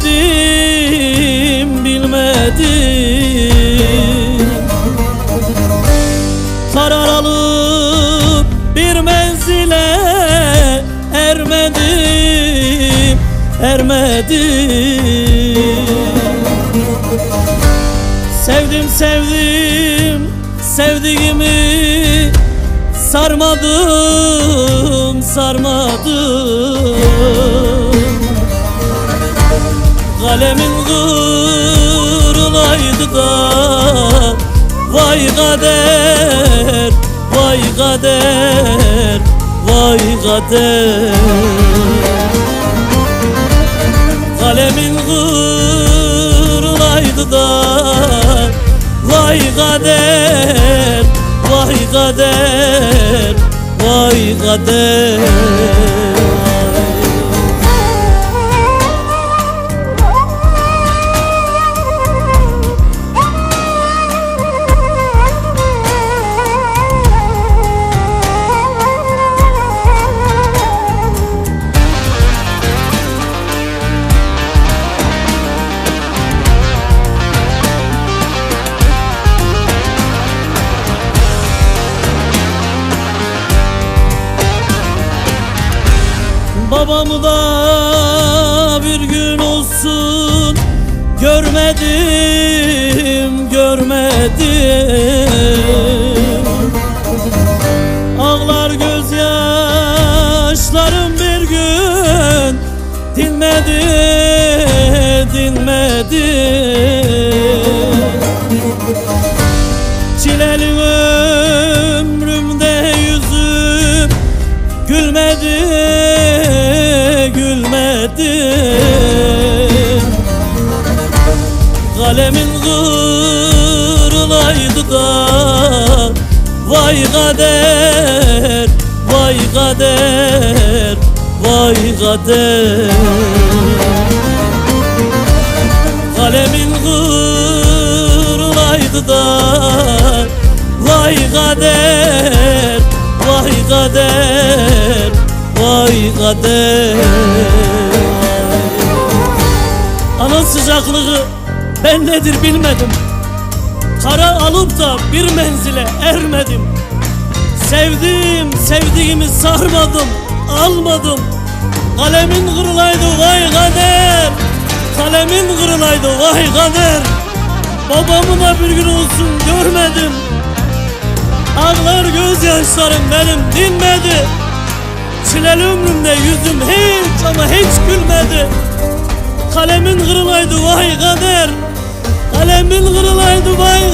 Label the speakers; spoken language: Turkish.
Speaker 1: bilmedim, bilmedim. Karar alıp bir menzile ermedim, ermedim. Sevdim sevdim sevdiğimi sarmadım sarmadım Kalemin kırılaydı da Vay kader, vay kader, vay kader. Kalemin kırılaydı da Vay kader, vay kader, vay kader Babamı da bir gün olsun görmedim, görmedim. Ağlar gözyaşlarım bir gün dinmedi, Kalemin kırılaydı da. Vay kader, vay kader, vay kader. Kalemin kırılaydı da. Vay kader, vay kader, vay kader. Ana sıcaklığı ben nedir bilmedim. Kara alıp da bir menzile ermedim. Sevdim, sevdiğimi sarmadım, almadım. Kalemin kırılaydı vay kader. Kalemin kırılaydı vay kader. Babamı da bir gün olsun görmedim. Ağlar gözyaşlarım benim dinmedi. Çileli ömrümde yüzüm hiç ama hiç gülmedi. Kalemin kırılaydı vay kader Alemin kırılaydı bay.